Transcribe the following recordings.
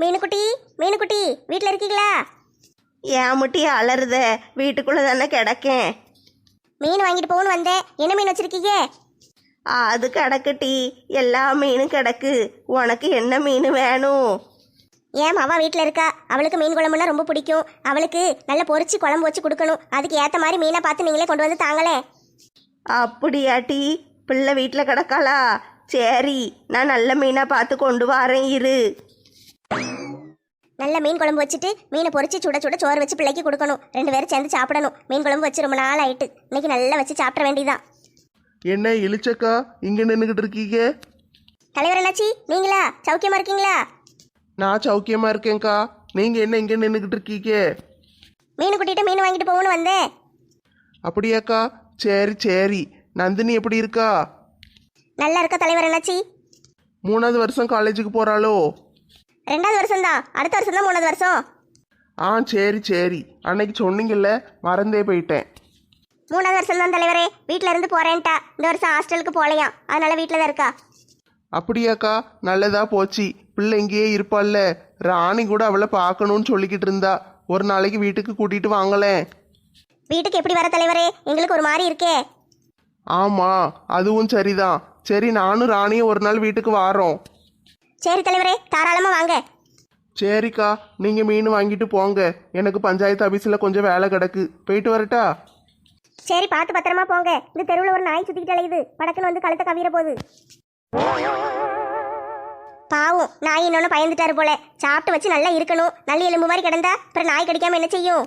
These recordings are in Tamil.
மீனுக்குட்டி மீனுக்குட்டி வீட்டில் இருக்கீங்களா? ஏன் முட்டி அலறுத வீட்டுக்குள்ள தானே கிடக்கேன். மீன் வாங்கிட்டு போகணும்னு வந்தேன். என்ன மீன் வச்சிருக்கீங்க? அது கிடக்கு டீ. எல்லா மீனும் கிடக்கு. உனக்கு என்ன மீன் வேணும்? ஏன் மாவா வீட்டில் இருக்கா? அவளுக்கு மீன் குழம்புனா ரொம்ப பிடிக்கும். அவளுக்கு நல்ல பொரிச்சு குழம்பு வச்சு கொடுக்கணும். அதுக்கு ஏற்ற மாதிரி மீனை பார்த்து நீங்களே கொண்டு வந்து தாங்களே. அப்படியா டீ? பிள்ளை வீட்டில் கிடக்காளா? சரி நான் நல்ல மீனாக பார்த்து கொண்டு வரேன் இரு. நல்ல மீன் குழம்பு வச்சுட்டு மீனை பொரிச்சு சுட சுட சோறு வச்சு பிள்ளைக்கு கொடுக்கணும். ரெண்டு பேரும் சேர்ந்து சாப்பிடணும். மீன் குழம்பு வச்சு ரொம்ப நாள் ஆயிட்டு இன்னைக்கு நல்லா வச்சு சாப்பிட வேண்டியதான் என்ன இழிச்சக்கா? இங்க நின்றுகிட்டு இருக்கீங்க? தலைவர் என்னாச்சி நீங்களா? சௌக்கியமா இருக்கீங்களா? நான் சௌக்கியமா இருக்கேன்க்கா. நீங்க என்ன இங்க நின்றுகிட்டு இருக்கீங்க? மீன் கூட்டிட்டு மீன் வாங்கிட்டு போகணும்னு வந்தேன். அப்படியாக்கா? சரி சரி. நந்தினி எப்படி இருக்கா? நல்லா இருக்க தலைவர் என்னாச்சி மூணாவது வருஷம் காலேஜுக்கு போறாளோ? ரெண்டாவது வருஷம் தான். அடுத்த வருஷம் தான் மூணாவது வருஷம். ஆ சரி சரி. அன்னைக்கு சொன்னீங்கல்ல மறந்தே போயிட்டேன். மூணாவது வருஷம் தான் தலைவரே. வீட்டில் இருந்து போறேன்ட்டா. இந்த வருஷம் ஹாஸ்டலுக்கு போகலையாம் அதனால வீட்டில் தான் இருக்கா? அப்படியாக்கா நல்லதா போச்சு. பிள்ளை இங்கேயே இருப்பாள்ல. ராணி கூட அவளை பார்க்கணும்னு சொல்லிக்கிட்டு இருந்தா. ஒரு நாளைக்கு வீட்டுக்கு கூட்டிட்டு வாங்களேன். வீட்டுக்கு எப்படி வர தலைவரே? எங்களுக்கு ஒரு மாதிரி இருக்கே. ஆமா அதுவும் சரிதான். சரி நானும் ராணியும் ஒரு நாள் வீட்டுக்கு வாரோம். சரி தலைவரே தாராளமாக வாங்க. சரிக்கா நீங்க மீன் வாங்கிட்டு போங்க. எனக்கு பஞ்சாயத்து ஆபீஸ்ல கொஞ்சம் வேலை கிடக்கு. போயிட்டு வரட்டா? சரி பார்த்து பத்திரமா போங்க. இந்த தெருவில் ஒரு நாய் சுத்திக்கிட்டு அலையுது. படக்குன்னு வந்து கழுத்தை கவிர போகுது. பாவம் நாய் இன்னொன்று பயந்துட்டாரு போல. சாப்பிட்டு வச்சு நல்லா இருக்கணும். நல்ல எலும்பு மாதிரி கிடந்தா அப்புறம் நாய் கடிக்காம என்ன செய்யும்?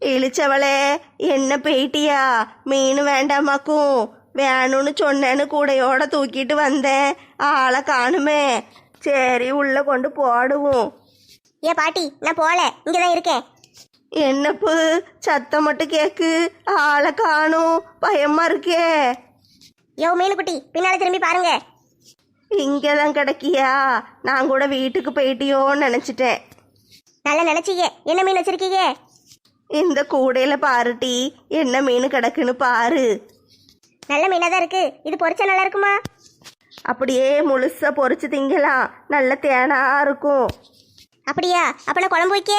இழிச்சவளே என்ன போயிட்டியா? மீன் வேண்டாமாக்கும். வேணும்னு சொன்னேன்னு கூடையோட தூக்கிட்டு வந்தேன். ஆளை காணுமே. சரி உள்ள கொண்டு போடுவோம். ஏ பாட்டி நான் போகல இங்கே தான் இருக்கேன் என்னப்பு சத்தம் மட்டும் கேக்கு. ஆளை காணும். பயமா இருக்கே. யோ மீனுக்குட்டி பின்னால திரும்பி பாருங்க. இங்கே தான் கிடக்கியா? நான் கூட வீட்டுக்கு போயிட்டியோன்னு நினச்சிட்டேன். நல்லா நினைச்சீங்க என்ன மீன் வச்சிருக்கீங்க? இந்த கூடையில் பாருட்டி என்ன மீன் கிடக்குன்னு பாரு. நல்ல மீனாக தான் இருக்கு. இது பொரிச்சா நல்லா இருக்குமா? அப்படியே முழுசா பொரிச்சு திங்கலாம் நல்ல தேனா இருக்கும். அப்படியா? அப்ப நான் குழம்பு வைக்க?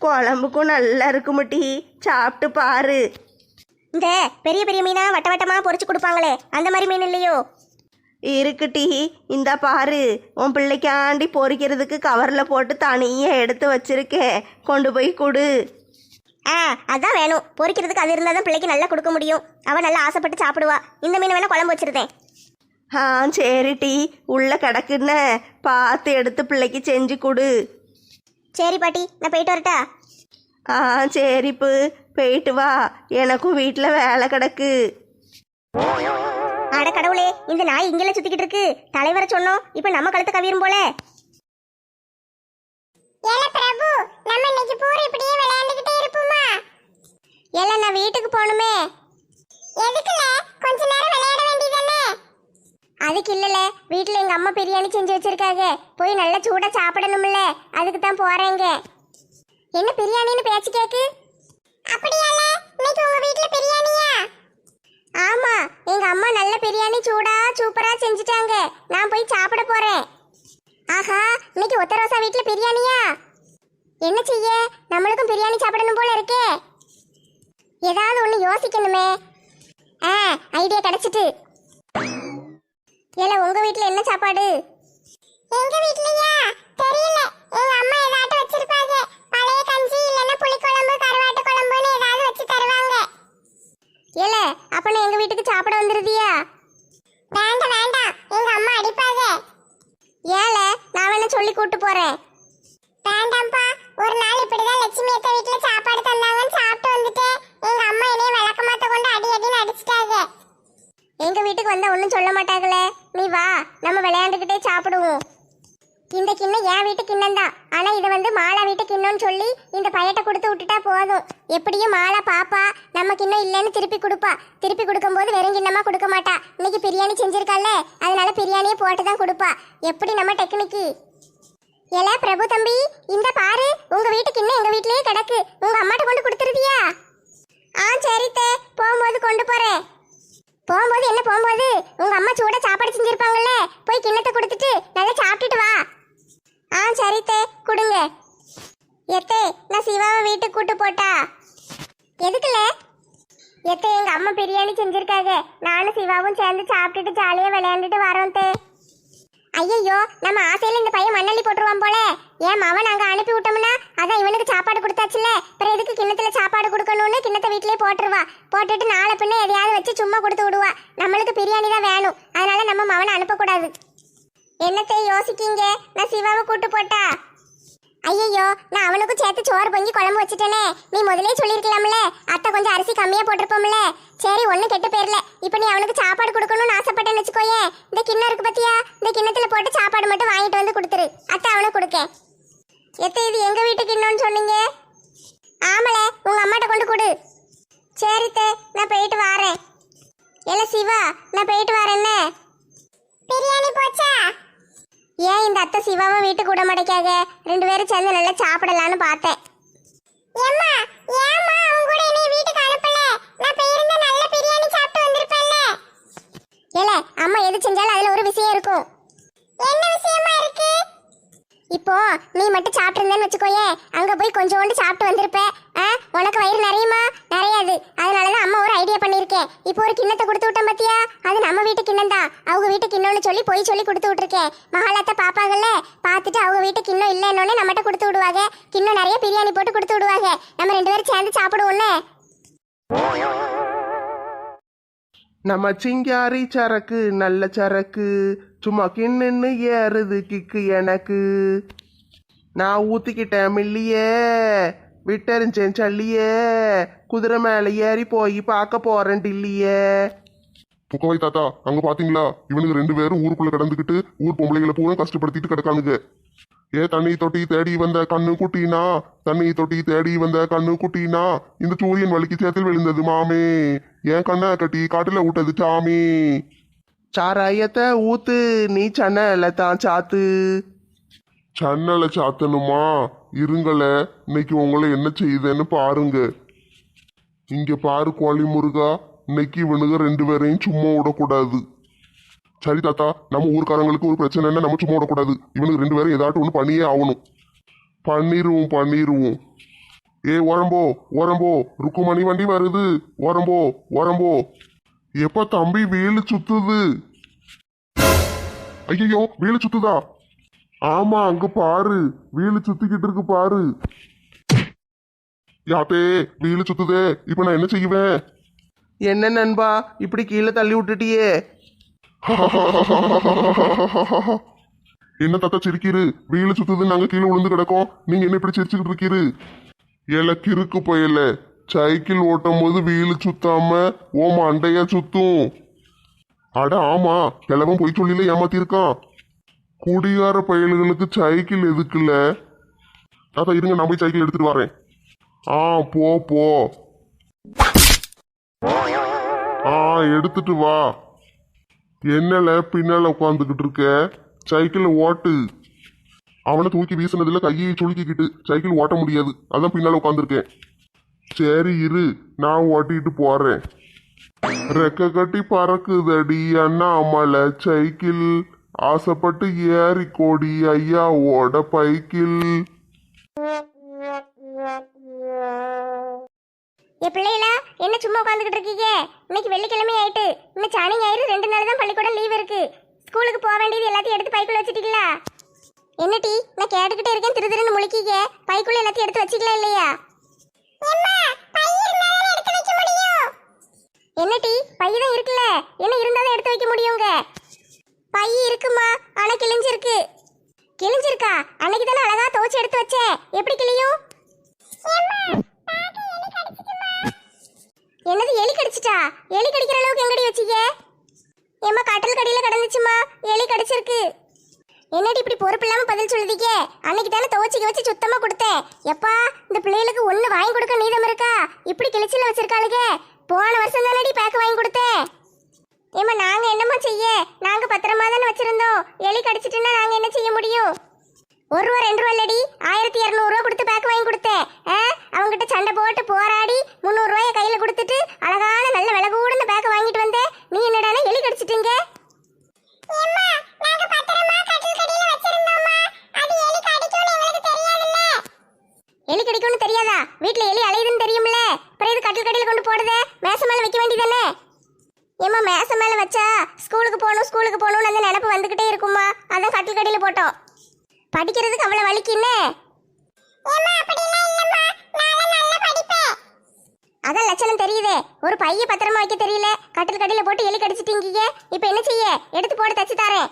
குழம்புக்கும் நல்லா இருக்குமுட்டி சாப்பிட்டு பாரு. இந்த பெரிய பெரிய மீனா வட்ட வட்டமா பொரிச்சு கொடுப்பாங்களே அந்த மாதிரி மீன் இல்லையோ? இருக்குட்டி இந்த பாரு. உன் பிள்ளைக்காண்டி பொரிக்கிறதுக்கு கவரில் போட்டு தனியாக எடுத்து வச்சிருக்கேன். கொண்டு போய் கொடு. ஆ அதான் வேணும். பொரிக்கிறதுக்கு அது இருந்தால் தான் பிள்ளைக்கு நல்லா கொடுக்க முடியும். அவ நல்லா ஆசைப்பட்டு சாப்பிடுவா. இந்த மீன் வேணா குழம்பு வச்சிருந்தேன். ஆ சரிட்டி உள்ள கிடக்குன்னு பார்த்து எடுத்து பிள்ளைக்கு செஞ்சு கொடு. சரி பாட்டி நான் போயிட்டு வரட்டா? ஆ சரிப்பு போயிட்டு வா. எனக்கும் வீட்டில் வேலை கிடக்கு. அட கடவுளே இந்த நாய் இங்கெல்லாம் சுத்திக்கிட்டு இருக்கு. தலைவரை சொன்னோம் இப்போ நம்ம கழுத்தை கவிரும் போல. ஏல பிரபு நம்ம இன்னைக்கு பூரா இப்படியே விளையாண்டுக்கிட்டே இருப்போமா? ஏல நான் வீட்டுக்கு போகணுமே. எதுக்குல? கொஞ்ச நேரம் விளையாட வேண்டியதானே அதுக்கு இல்லல வீட்ல எங்க அம்மா பிரியாணி செஞ்சு வச்சிருக்காங்க. போய் நல்லா சூடா சாப்பிடணும்ல. அதுக்கு தான் போறேங்க. என்ன பிரியாணின்னு பேச்சு கேக்கு? அப்படியால இன்னைக்கு உங்க வீட்ல பிரியாணியா? ஆமா எங்க அம்மா நல்ல பிரியாணி சூடா சூப்பரா செஞ்சுட்டாங்க. நான் போய் சாப்பிட போறேன். ஆஹா இன்னைக்கு ஒத்த ரோசா வீட்ல பிரியாணியா? என்ன செய்ய? நம்மளுக்கும் பிரியாணி சாப்பிடணும் போல இருக்கே. ஏதாவது ஒன்று யோசிக்கணுமே. ஆ ஐடியா கிடைச்சிட்டு. ஏல உங்க வீட்ல என்ன சாப்பாடு? எங்க வீட்லயா? தெரியல. எங்க அம்மா ஏதாவது வச்சிருப்பாங்க. பழைய கஞ்சி இல்லைன்னா புளிக்குழம்பு கருவாட்டு குழம்புன்னு ஏதாவது வச்சு தருவாங்க. ஏல அப்ப நான் எங்க வீட்டுக்கு சாப்பிட வந்துருதியா? வேண்டாம் வேண்டாம். எங்க அம்மா அடிப்பாங்க. ஏல நான் வேணா சொல்லி கூட்டு போறேன். வேண்டாம்ப்பா. ஒரு நாள் இப்படிதான் லட்சுமி அக்கா வீட்டுல சாப்பாடு தந்தாங்கன்னு சாப்பிட்டு வந்துட்டேன். எங்க அம்மா என்னைய விளக்கமாத்த கொண்டு அடி அடின்னு அடிச்சிட்டாங்க. எங்க வீட்டுக்கு வந்தா ஒன்றும் சொல்ல மாட்டாங்களே? நீ வா நம்ம விளையாண்டுக்கிட்டே சாப்பிடுவோம். இந்த கிண்ணம் என் வீட்டு கிண்ணம் தான். ஆனால் இது வந்து மாலா வீட்டு கிண்ணம்னு சொல்லி இந்த பையட்டை கொடுத்து விட்டுட்டா போதும். எப்படியும் மாலா பாப்பா நம்ம கிண்ணம் இல்லைன்னு திருப்பி கொடுப்பா. திருப்பி கொடுக்கும்போது வெறும் கிண்ணமா கொடுக்க மாட்டா. இன்னைக்கு பிரியாணி செஞ்சிருக்கல்ல அதனால பிரியாணியை போட்டு தான் கொடுப்பா. எப்படி நம்ம டெக்னிக்கு? ஏல பிரபு தம்பி இந்த பாரு உங்க வீட்டு கிண்ணம் எங்க வீட்லயே கிடக்கு. உங்க அம்மாட்ட கொண்டு கொடுத்துருவியா? ஆ சரித்தே போகும்போது கொண்டு போறேன். போகும்போது என்ன போகும்போது? உங்க அம்மா சூட சாப்பாடு செஞ்சிருப்பாங்கல்ல. போய் கிண்ணத்தை கொடுத்துட்டு நல்லா சாப்பிட்டுட்டு வா. ஆ சரித்தே கொடுங்க. எத்தே நான் சிவாவை வீட்டுக்கு கூட்டு போட்டா. எதுக்குல? எத்தே எங்க அம்மா பிரியாணி செஞ்சிருக்காங்க நானும் சிவாவும் சேர்ந்து சாப்பிட்டுட்டு ஜாலியாக விளையாண்டுட்டு வரோம் தே. ஐயோ நம்ம ஆசையில இந்த பையன் மண்ணள்ளி போட்டுருவான் போல. ஏன் மவன் அங்க அனுப்பி விட்டோம்னா அதான் இவனுக்கு சாப்பாடு கொடுத்தாச்சுல அப்புறம் எதுக்கு கிண்ணத்துல சாப்பாடு கொடுக்கணும்னு கிண்ணத்தை வீட்லயே போட்டுருவா. போட்டுட்டு நாளை பின்ன எதையாவது வச்சு சும்மா கொடுத்து விடுவா. நம்மளுக்கு பிரியாணி தான் வேணும். அதனால நம்ம மவனை அனுப்பக்கூடாது. என்னத்தை யோசிக்கீங்க? நான் சிவாவை கூட்டு போட்டா. ஐயோ நான் அவனுக்கும் சேர்த்து சோறு பொங்கி குழம்பு வச்சுட்டேனே. நீ முதலே சொல்லியிருக்கலாம்ல. அத்தை கொஞ்சம் அரிசி கம்மியாக போட்டிருப்போம்ல. சரி ஒன்றும் கெட்டு போயிடல இப்போ நீ அவனுக்கு சாப்பாடு கொடுக்கணும்னு ஆசைப்பட்டேன்னு வச்சுக்கோயேன் இந்த கிண்ணம் இருக்கு பத்தியா? இந்த கிண்ணத்தில் போட்டு சாப்பாடு மட்டும் வாங்கிட்டு வந்து கொடுத்துரு. அத்தை அவனுக்கு கொடுக்க. எத்தை இது எங்கள் வீட்டு கிண்ணம்னு சொன்னீங்க? ஆமல உங்கள் அம்மாட்ட கொண்டு கொடு. சரி தே நான் போயிட்டு வரேன். இல்ல சிவா நான் போயிட்டு வரேன்னு பிரியாணி போச்சா? ஏன் இந்த அத்தை சிவாவை வீட்டுக்கு விட மாட்டேக்காக? ரெண்டு பேரும் சேர்ந்து நல்லா சாப்பிடலான்னு பார்த்தேன். ஏம்மா ஏம்மா அவங்க கூட என்னைய வீட்டுக்கு அனுப்பல. நான் போயிருந்தா நல்ல பிரியாணி சாப்பிட்டு வந்திருப்பேன்ல. ஏல அம்மா எது செஞ்சாலும் அதுல ஒரு விஷயம் இருக்கும். என்ன விஷயமா இருக்கு? இப்போ நீ மட்டும் சாப்பிட்டுருந்தேன்னு வச்சுக்கோயே அங்க போய் கொஞ்சோண்டு சாப்பிட்டு வந்திருப்ப. உனக்கு வயிறு நிறையுமா? நிறையாது. அதனாலதான் அம்மா ஒரு ஐடியா பண்ணியிருக்கேன். இப்போ ஒரு கிண்ணத்தை கொடுத்து விட்டேன் பார்த்தியா அது நம்ம வீட்டு கிண்ணம் தான் அவங்க வீட்டு கிண்ணம்னு சொல்லி பொய் சொல்லி கொடுத்து விட்டுருக்கேன். மகாலத்தை பாப்பாங்கல்ல பார்த்துட்டு அவங்க வீட்டு கிண்ணம் இல்லைன்னொன்னே நம்மகிட்ட கொடுத்து விடுவாங்க. கிண்ணம் நிறைய பிரியாணி போட்டு கொடுத்து விடுவாங்க. நம்ம ரெண்டு பேரும் சேர்ந்து சாப்பிடுவோம்ல? நம்ம சிங்காரி சரக்கு நல்ல சரக்கு. சும்மா கிண்ணுன்னு ஏறுது கிக்கு எனக்கு. நான் ஊத்திக்கிட்டேன் மில்லியே. விட்டறிஞ்சேன் சல்லியே. குதிரை மேலே ஏறி போய் பார்க்க போறேன் டில்லியே. புக்கவாய் தாத்தா அங்க பாத்தீங்களா? இவனுக்கு ரெண்டு பேரும் ஊருக்குள்ள கிடந்துக்கிட்டு ஊர் பொம்பளைகளை பூரா கஷ்டப்படுத்திட்டு கிடக்கானுங்க. ஏ தண்ணி தொட்டி தேடி வந்த கண்ணு குட்டினா? தண்ணி தொட்டி தேடி வந்த கண்ணு குட்டினா? இந்த சூரியன் வலிக்கு சேத்தில் விழுந்தது மாமே. ஏன் கண்ணை கட்டி காட்டுல விட்டது சாமி? சாராயத்தை ஊத்து நீ சன்னல தான் சாத்து. சன்னலை சாத்தணுமா? இருங்கள இன்னைக்கு உங்களை என்ன செய்யுதுன்னு பாருங்க. இங்க பாரு கோழி முருகா இன்னைக்கு இவனுங்க ரெண்டு பேரையும் சும்மா விடக்கூடாது. சரி தாத்தா நம்ம ஊர்க்காரங்களுக்கு ஒரு பிரச்சனைன்னா நம்ம சும்மா விடக்கூடாது. இவனுக்கு ரெண்டு பேரும் ஏதாட்டும் ஒன்று பண்ணியே ஆகணும். பண்ணிடுவோம் பண்ணிருவோம். ஏ உரம்போ உரம்போ ருக்குமணி வண்டி வருது. உரம்போ உரம்போ எப்ப தம்பி வீலு சுத்துது? ஐயோ வீலு சுத்துதா? ஆமா அங்க பாரு. வீலு சுத்திக்கிட்டு இருக்கு பாரு. யாத்தே வீலு சுத்துதே. இப்ப நான் என்ன செய்வேன்? என்ன நண்பா இப்படி கீழே தள்ளி விட்டுட்டியே? என்ன தாத்தா சிரிக்கிரு வீலு சுத்துது நாங்க கீழே விழுந்து கிடக்கோம். நீங்க என்ன இப்படி சிரிச்சுக்கிட்டு இருக்கீரு? ஏல கிறுக்கு போயல. சைக்கிள் ஓட்டும் போது வீலு சுத்தாம ஓ மண்டைய சுத்தும். அட ஆமா. கிழவன் போய் சொல்லில ஏமாத்திருக்கான். குடிகார பயல்களுக்கு சைக்கிள் எதுக்குல்ல தாத்தா இருங்க நான் போய் சைக்கிள் எடுத்துட்டு வரேன். ஆ போ போ. ஆ எடுத்துட்டு வா. என்னல பின்னால உட்காந்துக்கிட்டு இருக்க? சைக்கிள் ஓட்டு. அவனை தூக்கி வீசினதுல கையை சுளுக்கிக்கிட்டு சைக்கிள் ஓட்ட முடியாது. அதான் பின்னால உட்காந்துருக்கேன் சரி இரு. நான் ஓட்டிட்டு போறேன். ரெக்க கட்டி பறக்குதடி அண்ணா அம்மால சைக்கிள். ஆசைப்பட்டு ஏறி கோடி ஐயாவோட பைக்கிள் ஏ பிள்ளைகளா என்ன சும்மா உட்காந்துக்கிட்டு இருக்கீங்க? இன்னைக்கு வெள்ளிக்கிழமை ஆயிட்டு. இன்னும் சனி ஞாயிறு ரெண்டு நாள் தான் பள்ளிக்கூடம் லீவ் இருக்கு. ஸ்கூலுக்கு போக வேண்டியது எல்லாத்தையும் எடுத்து பைக்குள்ள வச்சிட்டீங்களா? என்ன டீ நான் கேட்டுக்கிட்டே இருக்கேன் திரு திருன்னு முழிக்கீங்க. பைக்குள்ள எல்லாத்தையும் எடுத்து வச்சிக்கலாம் இல்லையா? என்ன டீ பைய தான் இருக்குல்ல. என்ன இருந்தாலும் எடுத்து வைக்க முடியுங்க பை இருக்குமா? ஆனா கிழிஞ்சிருக்கு. கிழிஞ்சிருக்கா? அன்னைக்கு தானே அழகா துவச்சு எடுத்து வச்சேன் எப்படி கிழியும்? என்னது எலி கடிச்சிட்டா? எலி கடிக்கிற அளவுக்கு எங்கடி வச்சீங்க? ஏம்மா கட்டல் கடியில கிடந்துச்சுமா? எலி கடிச்சிருக்கு. என்னடி இப்படி பொறுப்பு இல்லாம பதில் சொல்லுதீங்க? அன்னைக்கு தானே துவச்சிக்க வச்சு சுத்தமா கொடுத்தேன். எப்பா இந்த பிள்ளைகளுக்கு ஒண்ணு வாங்கி கொடுக்க நீதம் இருக்கா? இப்படி கிழிச்சில வச்சிருக்காளுங்க போன வருஷம் தானடி பேக்க வாங்கி கொடுத்தேன். ஏமா நாங்க என்னமா செய்ய? நாங்க பத்திரமா தானே வச்சிருந்தோம். எலி கடிச்சிட்டுன்னா நாங்க என்ன செய்ய முடியும்? ஒரு ரூபா ரெண்டு ரூபா இல்லடி. ஆயிரத்தி இரநூறுவா கொடுத்து பேக் வாங்கி கொடுத்தேன். அவங்ககிட்ட சண்டை போட்டு போராடி முந்நூறுரூவாய கையில் கொடுத்துட்டு அழகான நல்ல விலை கூடந்த பேக்கை வாங்கிட்டு வந்தேன். நீ என்னடானா எலி கடிச்சிட்டீங்க? எலி கடிக்கும்னு தெரியாதா? வீட்டில் எலி அலையுதுன்னு தெரியும்ல. அப்புறம் இது கட்டில் கடையில் கொண்டு போடுதே? பள்ளிக்கூடத்துக்கு போகணும்னு அந்த நினப்பு வந்துகிட்டே இருக்குமா? அதான் கட்டில் கடையில போட்டோம். படிக்கிறதுக்கு அவ்வளவு வலிக்குன்னு அதான் லட்சணம் தெரியுதே. ஒரு பைய பத்திரமா வைக்க தெரியல. கட்டில் கடையில போட்டு எலி கடிச்சிட்டீங்க இப்போ என்ன செய்ய? எடுத்து போட்டு தச்சு தரேன்.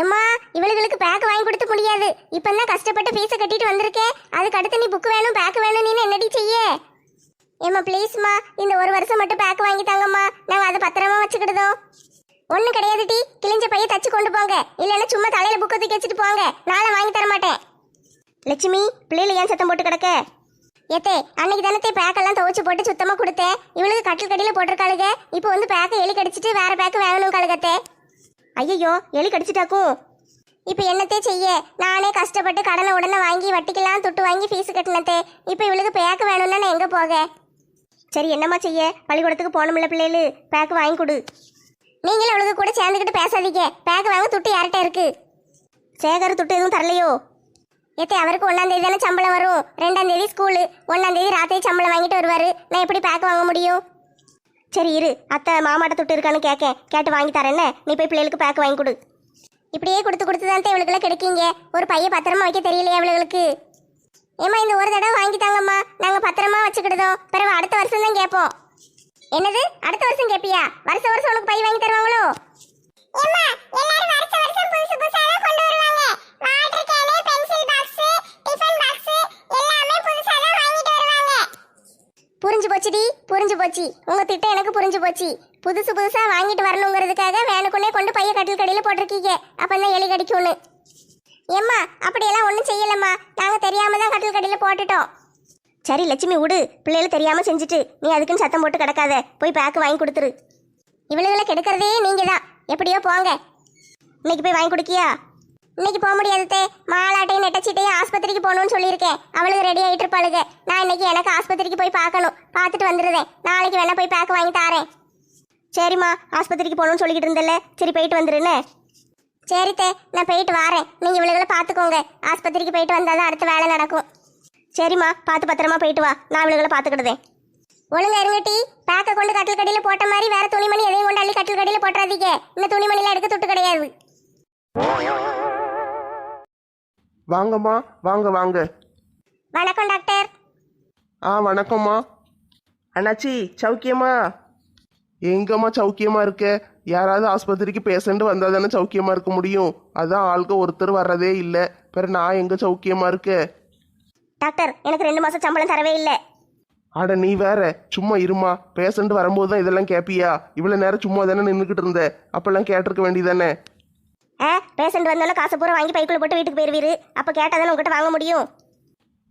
ஏம்மா இவளுகளுக்கு பேக் வாங்கி கொடுத்து முடியாது. இப்பதான் கஷ்டப்பட்டு ஃபீஸை கட்டிட்டு வந்திருக்கேன் அதுக்கு அடுத்து நீ புக்கு வேணும் பேக் வேணும் நீ என்னடி செய்ய? ஏம்மா ப்ளீஸ்மா இந்த ஒரு வருஷம் மட்டும் பேக் வாங்கி தாங்கம்மா. நாங்கள் அதை பத்திரமா வச்சுக்கிடுதோம். ஒன்றும் கிடையாது டி. கிழிஞ்ச பைய தச்சு கொண்டு போங்க. இல்லைன்னா சும்மா தலையில புக்கை தூக்கி வச்சுட்டு போங்க. நாளை வாங்கி தர மாட்டேன். லட்சுமி பிள்ளையில ஏன் சத்தம் போட்டு கிடக்க? ஏத்தே அன்னைக்கு தானே பேக்கெல்லாம் துவச்சு போட்டு சுத்தமாக கொடுத்தேன். இவளுக்கு கட்டில் கடியில் போட்டிருக்காளுங்க இப்போ வந்து பேக்கை எலி கடிச்சிட்டு வேற பேக்கு வேணும் கழுகத்தே ஐயோ எலி கடிச்சிட்டாக்கோ. இப்போ என்னத்தே செய்ய? நானே கஷ்டப்பட்டு கடனை உடனே வாங்கி வட்டிக்கெல்லாம் துட்டு வாங்கி ஃபீஸ் கட்டினத்தே. இப்போ இவளுக்கு பேக்கு வேணும்னா நான் எங்கே போக? சரி என்னம்மா செய்ய? பள்ளிக்கூடத்துக்கு போகணும்ல பிள்ளைகளு. பேக்கு வாங்கி கொடு. நீங்களும் அவளுக்கு கூட சேர்ந்துக்கிட்டு பேசாதீங்க. பேக் வாங்க துட்டு யார்கிட்ட இருக்கு? சேகர் துட்டு எதுவும் தரலையோ? ஏத்தே அவருக்கு ஒன்றாம் தேதி தானே சம்பளம் வரும். ரெண்டாம் தேதி ஸ்கூலு ஒன்றாம் தேதி ராத்திரி சம்பளம் வாங்கிட்டு வருவார். நான் எப்படி பேக் வாங்க முடியும்? சரி இரு அத்தை மாமாட்ட துட்டு இருக்கான்னு கேட்க கேட்டு வாங்கி தரேன்னு நீ போய் பிள்ளைகளுக்கு பேக் வாங்கி கொடு. இப்படியே கொடுத்து கொடுத்து தான் இவளுக்குலாம் கிடைக்கீங்க. ஒரு பையன் பத்திரமா வைக்க தெரியலையா இவளுக்கு ஏம்மா இந்த ஒரு தடவை வாங்கி தாங்கம்மா. நாங்கள் பத்திரமா வச்சுக்கிடுதோம். பிறகு அடுத்த வருஷம் தான் கேட்போம். என்னது? அடுத்த வருஷம் கேட்பியா வருஷம் வருஷம் உனக்கு பை வாங்கி தருவாங்களோ? எல்லாரும் வருஷம் வருஷம் புதுசு புதுசாக கொண்டு வருவாங்க water can pencil box tiffin box எல்லாமே புதுசா தான் வாங்கிட்டு வருவாங்க புரிஞ்சு போச்சுடி புரிஞ்சு போச்சு. உங்க திட்டம் எனக்கு புரிஞ்சு போச்சு. புதுசு புதுசா வாங்கிட்டு வரணுங்கிறதுக்காக வேனுக்குள்ளே கொண்டு பைய கட்டில் கடையில போட்டிருக்கீங்க. அப்பதான் எலி கடிக்கும்னு ஏம்மா அப்படியெல்லாம் ஒன்றும் செய்யலம்மா. நாங்க தெரியாம தான் கட்டில் கடையில போட்டுட்டோம். சரி லட்சுமி விடு பிள்ளைகள் தெரியாம செஞ்சுட்டு நீ அதுக்குன்னு சத்தம் போட்டு கிடக்காத. போய் பேக்கு வாங்கி கொடுத்துரு. இவ்வளவுல கெடுக்கிறதே நீங்க தான் எப்படியோ போங்க. இன்னைக்கு போய் வாங்கி கொடுக்கியா? இன்னைக்கு போக முடியாது தே. மாலாட்டையும் நெட்டச்சிட்டையும் ஆஸ்பத்திரிக்கு போகணும்னு சொல்லியிருக்கேன். அவளுக்கு ரெடி ஆகிட்டு இருப்பாளுங்க. நான் இன்னைக்கு எனக்கு ஆஸ்பத்திரிக்கு போய் பார்க்கணும். பார்த்துட்டு வந்துடுறேன். நாளைக்கு வேணா போய் பேக் வாங்கி தாரேன். சரிம்மா ஆஸ்பத்திரிக்கு போகணும்னு சொல்லிக்கிட்டு இருந்தல சரி போயிட்டு வந்துருன்னு சரி தே நான் போயிட்டு வரேன். நீங்கள் இவளுகளை பார்த்துக்கோங்க. ஆஸ்பத்திரிக்கு போயிட்டு வந்தால் தான் அடுத்த வேலை நடக்கும். சரிம்மா பார்த்து பத்திரமா போயிட்டு வா. நான் இவளுகளை பார்த்துக்கிடுதேன். ஒழுங்கா இருங்க டீ. பேக்கை கொண்டு கட்டில் கடையில் போட்ட மாதிரி வேற துணிமணி எதையும் கொண்டு அள்ளி கட்டில் கடையில் போட்டுறாதீங்க. இந்த துணிமணிலாம் எடுக்க துட்டு கிடையாது. வாங்கம்மா வாங்க வாங்க. வணக்கம் டாக்டர். ஆ வணக்கம்மா. அண்ணாச்சி சௌக்கியமா? எங்கம்மா சௌக்கியமா இருக்க? யாராவது ஆஸ்பத்திரிக்கு பேஷண்ட் வந்தா தானே சௌக்கியமா இருக்க முடியும். அதான் ஆளுக ஒருத்தர் வர்றதே இல்லை. பிற நான் எங்க சௌக்கியமா இருக்க? டாக்டர் எனக்கு ரெண்டு மாசம் சம்பளம் தரவே இல்லை. அட நீ வேற. சும்மா இருமா பேஷண்ட் வரும்போது தான் இதெல்லாம் கேட்பியா இவ்வளவு நேரம் சும்மா தானே நின்றுக்கிட்டு இருந்த. அப்பெல்லாம் கேட்டிருக்க வேண்டியதானே ஆ பேஷண்ட் வந்தோன்னே காசு பூரா வாங்கி பைக்குள்ள போட்டு வீட்டுக்கு போயிருவீரு. அப்போ கேட்டால் தானே உங்ககிட்ட வாங்க முடியும்?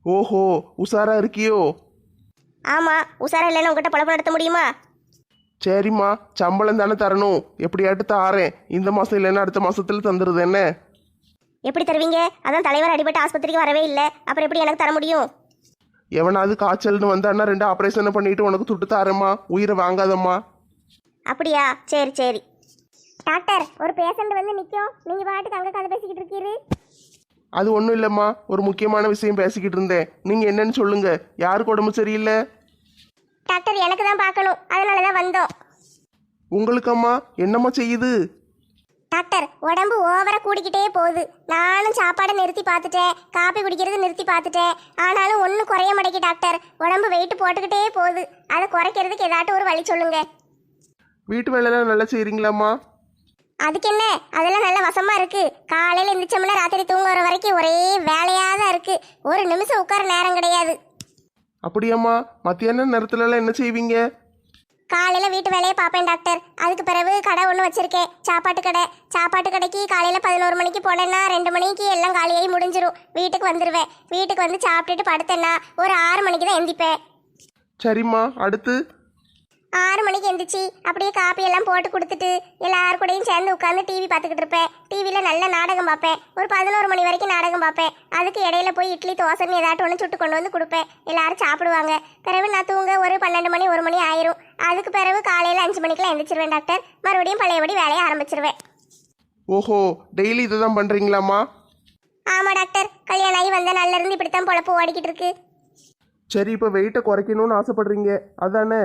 ஓஹோ உஷாரா இருக்கியோ? ஆமா உசாரா இல்லைன்னு உங்ககிட்ட பழப்பம் நடத்த முடியுமா? சரிம்மா சம்பளம் தானே தரணும். எப்படியாட்டு தாரேன். இந்த மாசம் இல்லைன்னா அடுத்த மாசத்துல தந்துருது என்ன? எப்படி தருவீங்க? அதான் தலைவர் அடிபட்டு ஆஸ்பத்திரிக்கு வரவே இல்லை. அப்புறம் எப்படி எனக்கு தர முடியும்? எவனாவது காய்ச்சல்னு வந்தான்னா ரெண்டு ஆபரேஷனை பண்ணிட்டு உனக்கு துட்டு தாரேம்மா. உயிரை வாங்காதம்மா. அப்படியா? சரி சரி. டாக்டர் ஒரு பேஷண்ட் வந்து நிற்கும் நீங்கள் பாட்டுக்கு அங்கே கதை பேசிக்கிட்டு இருக்கீரு. அது ஒன்றும் இல்லைம்மா. ஒரு முக்கியமான விஷயம் பேசிக்கிட்டு இருந்தேன். நீங்கள் என்னன்னு சொல்லுங்க. யாருக்கு உடம்பு சரியில்லை? டாக்டர் எனக்கு தான் பார்க்கணும். அதனால தான் வந்தோம். உங்களுக்கம்மா என்னம்மா செய்யுது? டாக்டர் உடம்பு ஓவரா கூடிக்கிட்டே போகுது. நானும் சாப்பாடை நிறுத்தி பார்த்துட்டேன். காப்பி குடிக்கிறது நிறுத்தி பார்த்துட்டேன். ஆனாலும் ஒன்றும் குறைய மாட்டேங்கி டாக்டர். உடம்பு வெயிட் போட்டுக்கிட்டே போகுது. அதை குறைக்கிறதுக்கு ஏதாட்டும் ஒரு வழி சொல்லுங்க. வீட்டு வேலையெல்லாம் நல்லா செய்கிறீங்களாம்மா அதுக்கு என்ன அதெல்லாம் நல்ல வசமா இருக்கு. காலையில எந்திரிச்சோம்னா ராத்திரி தூங்க வர வரைக்கும் ஒரே வேலையா தான் இருக்கு. ஒரு நிமிஷம் உட்கார நேரம் கிடையாது. அப்படியாம்மா மத்தியான நேரத்துலலாம் என்ன செய்வீங்க? காலையில வீட்டு வேலையை பார்ப்பேன் டாக்டர். அதுக்கு பிறகு கடை ஒன்று வச்சிருக்கேன். சாப்பாட்டு கடை. சாப்பாட்டு கடைக்கு காலையில பதினோரு மணிக்கு போனேன்னா ரெண்டு மணிக்கு எல்லாம் காலியாகி முடிஞ்சிரும். வீட்டுக்கு வந்துடுவேன் வீட்டுக்கு வந்து சாப்பிட்டுட்டு படுத்தேன்னா ஒரு ஆறு மணிக்கு தான் எந்திப்பேன். சரிம்மா அடுத்து? ஆறு மணிக்கு எந்திரிச்சு அப்படியே காப்பி எல்லாம் போட்டு கொடுத்துட்டு எல்லார் கூடயும் சேர்ந்து உட்காந்து டிவி பார்த்துக்கிட்டு இருப்பேன். டிவியில் நல்ல நாடகம் பார்ப்பேன். ஒரு பதினோரு மணி வரைக்கும் நாடகம் பார்ப்பேன். அதுக்கு இடையில போய் இட்லி தோசைன்னு ஏதாட்டும் ஒன்று சுட்டு கொண்டு வந்து கொடுப்பேன். எல்லாரும் சாப்பிடுவாங்க. பிறகு நான் தூங்க ஒரு பன்னெண்டு மணி ஒரு மணி ஆயிரும். அதுக்கு பிறகு காலையில் அஞ்சு மணிக்கெல்லாம் எந்திரிச்சிருவேன் டாக்டர். மறுபடியும் பழையபடி வேலையை ஆரம்பிச்சிருவேன். ஓஹோ டெய்லி இதை தான் பண்ணுறீங்களாம்மா ஆமாம் டாக்டர். கல்யாணம் ஆகி வந்த நாள்ல இருந்து இப்படித்தான் பொழப்பு ஓடிக்கிட்டு இருக்கு. சரி இப்போ வெயிட்டை குறைக்கணும்னு ஆசைப்படுறீங்க. அதானே?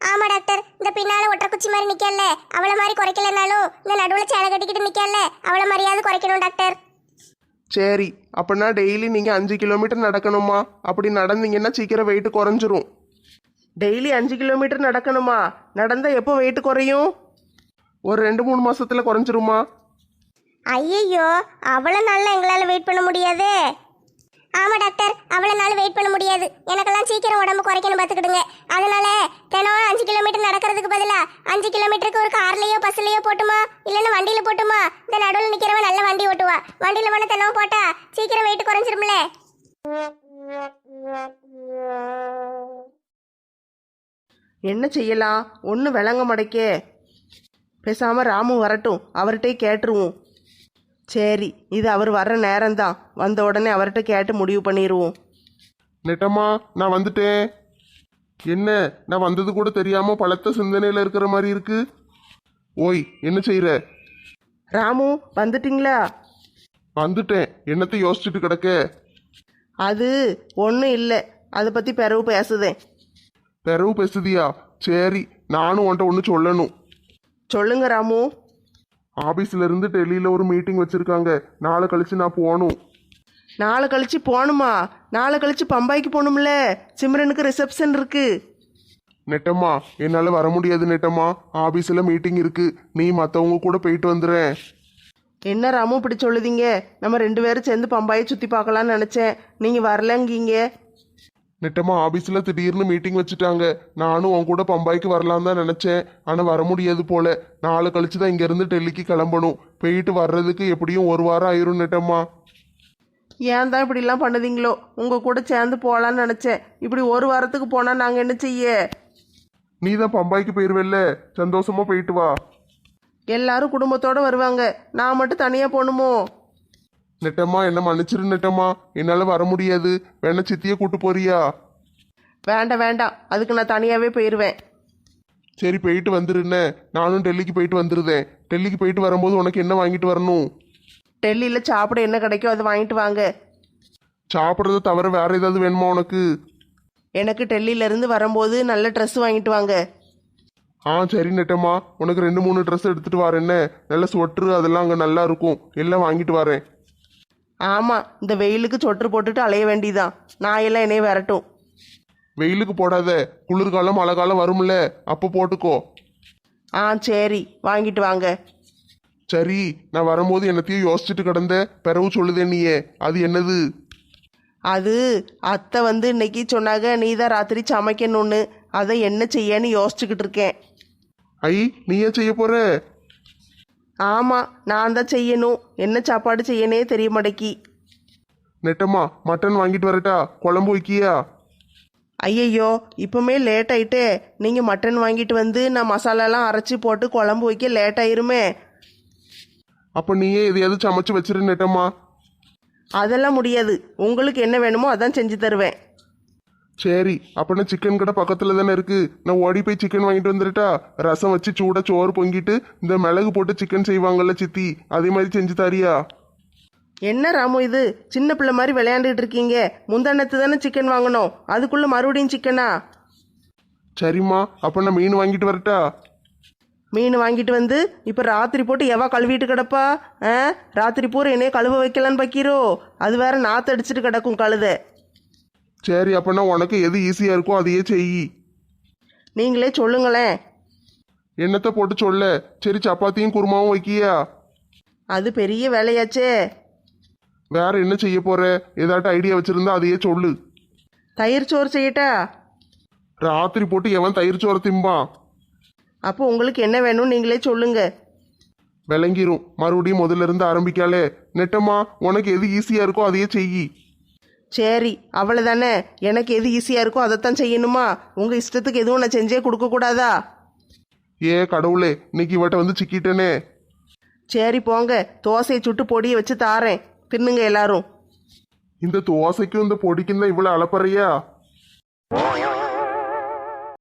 ஆமா டாக்டர். இந்த பின்னால ஒற்றை குச்சி மாதிரி நிக்கல அவள மாதிரி குறைக்கலனாலும் இந்த நடுவுல சேலை கட்டிக்கிட்டு நிக்கல அவள மாதிரியாவது குறைக்கணும் டாக்டர். சரி அப்படின்னா டெய்லி நீங்கள் அஞ்சு கிலோமீட்டர் நடக்கணுமா? அப்படி நடந்தீங்கன்னா சீக்கிரம் வெயிட் குறைஞ்சிரும். டெய்லி அஞ்சு கிலோமீட்டர் நடக்கணுமா? நடந்தா எப்போ வெயிட் குறையும்? ஒரு ரெண்டு மூணு மாசத்துல குறைஞ்சிருமா? ஐயையோ அவ்வளோ நாள்லாம் எங்களால் வெயிட் பண்ண முடியாதே. ஆமாம் டாக்டர். அவ்வளோ நாள் வெயிட் பண்ண முடியாது. எனக்கெல்லாம் சீக்கிரம் உடம்பு குறைக்கணும் பார்த்துக்கிடுங்க அதனால தினம் அஞ்சு கிலோமீட்டர் நடக்கிறதுக்கு பதிலாக அஞ்சு கிலோமீட்டருக்கு ஒரு கார்லேயோ பஸ்லேயோ போட்டுமா? இல்லைன்னா வண்டியில் போட்டுமா? இந்த நடுவில் நிற்கிறவன் நல்ல வண்டி ஓட்டுவா. வண்டியில் வேணா தினம் போட்டா சீக்கிரம் வெயிட் குறைஞ்சிரும்ல. என்ன செய்யலாம் ஒன்றும் விளங்க மடைக்கே பேசாம ராமு வரட்டும். அவர்கிட்டயே கேட்டுருவோம். சரி இது அவர் வர்ற நேரம்தான். வந்த உடனே அவர்கிட்ட கேட்டு முடிவு பண்ணிடுவோம் நெட்டம்மா நான் வந்துட்டேன். என்ன? நான் வந்தது கூட தெரியாம பலத்த சிந்தனையில இருக்கிற மாதிரி இருக்கு. ஓய் என்ன செய்யற ராமு வந்துட்டீங்களா? வந்துட்டேன். என்னத்தை யோசிச்சுட்டு கிடக்க? அது ஒன்றும் இல்லை. அதை பற்றி பிறகு பேசுதேன். பிறவு பேசுதியா? சரி நானும் உன்ட்ட ஒன்று சொல்லணும். சொல்லுங்க ராமு. ஆபீஸ்ல இருந்து டெல்லியில ஒரு மீட்டிங் வச்சிருக்காங்க. நாளை கழிச்சு நான் போகணும் நாளை கழிச்சு போகணுமா? நாளை கழிச்சு பம்பாய்க்கு போகணும்ல? சிம்ரனுக்கு ரிசப்ஷன் இருக்கு. நெட்டம்மா என்னால் வர முடியாது நெட்டம்மா. ஆபீஸில் மீட்டிங் இருக்கு. நீ மற்றவங்க கூட போயிட்டு வந்துடுறேன் என்ன ராமு இப்படி சொல்லுதீங்க? நம்ம ரெண்டு பேரும் சேர்ந்து பம்பாயை சுற்றி பார்க்கலான்னு நினச்சேன். நீங்கள் வரலங்கீங்க நெட்டம்மா ஆபீஸில் திடீர்னு மீட்டிங் வச்சுட்டாங்க. நானும் உன் கூட பம்பாய்க்கு வரலாம் தான் நினச்சேன். ஆனால் வர முடியாது போல. நாளை கழிச்சு தான் இங்கேருந்து டெல்லிக்கு கிளம்பணும். போயிட்டு வர்றதுக்கு எப்படியும் ஒரு வாரம் ஆயிரும் நெட்டம்மா. ஏன் தான் இப்படிலாம் பண்ணுதீங்களோ? உங்கள் கூட சேர்ந்து போகலான்னு நினச்சேன். இப்படி ஒரு வாரத்துக்கு போனால் நாங்கள் என்ன செய்ய? நீ தான் பம்பாய்க்கு போயிருவல்ல? சந்தோஷமா போயிட்டு வா. எல்லாரும் குடும்பத்தோடு வருவாங்க. நான் மட்டும் தனியாக போகணுமோ? நெட்டம்மா என்ன மன்னிச்சிரு நெட்டம்மா. என்னால் வர முடியாது. வேணா சித்தியை கூட்டு போறியா? வேண்டாம் வேண்டாம். அதுக்கு நான் தனியாகவே போயிடுவேன் சரி போயிட்டு வந்துருண்ணே நானும் டெல்லிக்கு போயிட்டு வந்துருதேன். டெல்லிக்கு போயிட்டு வரும்போது உனக்கு என்ன வாங்கிட்டு வரணும்? டெல்லியில் சாப்பிட என்ன கிடைக்கோ அதை வாங்கிட்டு வாங்க. சாப்பிட்றத தவிர வேற ஏதாவது வேணுமா உனக்கு? எனக்கு டெல்லியிலேருந்து வரும்போது நல்ல ட்ரெஸ் வாங்கிட்டு வாங்க. ஆ சரி நெட்டம்மா. உனக்கு ரெண்டு மூணு ட்ரெஸ் எடுத்துட்டு வரேன்ன நல்ல ஸ்வெட்ரு அதெல்லாம் அங்கே நல்லா இருக்கும். எல்லாம் வாங்கிட்டு வரேன். ஆமாம் இந்த வெயிலுக்கு சொட்டர் போட்டுட்டு அலைய வேண்டியதான் நாயெல்லாம் என்னைய வரட்டும். வெயிலுக்கு போடாத. குளிர்காலம் மழை காலம் வரும்ல. அப்போ போட்டுக்கோ. ஆ சரி. வாங்கிட்டு வாங்க. சரி நான் வரும்போது என்னத்தையும் யோசிச்சுட்டு கிடந்த பிறவு சொல்லுதே நீயே அது என்னது? அது அத்தை வந்து இன்னைக்கு சொன்னாங்க நீ தான் ராத்திரி சமைக்கணும்னு. அதை என்ன செய்யன்னு யோசிச்சுக்கிட்டு இருக்கேன். ஐ நீயே செய்ய போற? ஆமாம் நான் தான் செய்யணும். என்ன சாப்பாடு செய்யனே தெரிய மாட்டேக்கி. நெட்டம்மா மட்டன் வாங்கிட்டு வரட்டா? குழம்பு வைக்கியா? ஐயையோ இப்போமே லேட் ஆயிட்டே. நீங்கள் மட்டன் வாங்கிட்டு வந்து நான் மசாலாலாம் அரைச்சி போட்டு குழம்பு வைக்க லேட் ஆயிருமே. அப்போ நீயே எதையாவது சமைச்சு வச்சிரு நெட்டம்மா. அதெல்லாம் முடியாது. உங்களுக்கு என்ன வேணுமோ அதான் செஞ்சு தருவேன். சரி அப்பனா சிக்கன் கடை பக்கத்துல தானே இருக்கு. நான் ஓடி போய் சிக்கன் வாங்கிட்டு வந்துட்டா ரசம் வச்சு சூட சோறு பொங்கிட்டு இந்த மிளகு போட்டு சிக்கன் செய்வாங்கல்ல சித்தி அதே மாதிரி செஞ்சு தாரியா? என்ன ராமு இது? சின்ன பிள்ளை மாதிரி விளையாண்டுட்டு இருக்கீங்க. முந்தானத்து தானே சிக்கன் வாங்கணும். அதுக்குள்ள மறுபடியும் சிக்கனா சரிம்மா அப்ப நான் மீன் வாங்கிட்டு வரட்டா? மீன் வாங்கிட்டு வந்து இப்போ ராத்திரி போட்டு எவா கழுவிட்டு கிடப்பா? ஆ? ராத்திரி பூரா என்னைய கழுவ வைக்கலான்னு பக்கீரோ? அது வேற நாத்து அடிச்சிட்டு கிடக்கும் கழுதை. சரி அப்பனா உனக்கு எது ஈஸியா இருக்கோ அதையே செய். நீங்களே சொல்லுங்களேன். என்னத்தை போட்டு சொல்ல? சரி சப்பாத்தியும் குருமாவும் வைக்கியா? அது பெரிய வேலையாச்சே. வேற என்ன செய்ய போற? ஏதாட்டும் ஐடியா வச்சிருந்தா அதையே சொல்லு. தயிர் சோறு செய்யட்டா? ராத்திரி போட்டு எவன் தயிர் சோறு திம்பான்? அப்போ உங்களுக்கு என்ன வேணும் நீங்களே சொல்லுங்க. விளங்கிரும். மறுபடியும் முதல்ல இருந்து ஆரம்பிக்காலே. நெட்டம்மா உனக்கு எது ஈஸியா இருக்கோ அதையே செய் சரி அவ்வளோதானே எனக்கு எது ஈஸியாக இருக்கோ அதைத்தான் செய்யணுமா? உங்கள் இஷ்டத்துக்கு எதுவும் நான் செஞ்சே கொடுக்கக்கூடாதா? ஏ கடவுளே இன்னைக்கு இவட்ட வந்து சிக்கிட்டேனே. சரி போங்க. தோசையை சுட்டு பொடியை வச்சு தாரேன். தின்னுங்க எல்லாரும். இந்த தோசைக்கும் இந்த பொடிக்கும் தான் இவ்வளவு அளப்பறையா?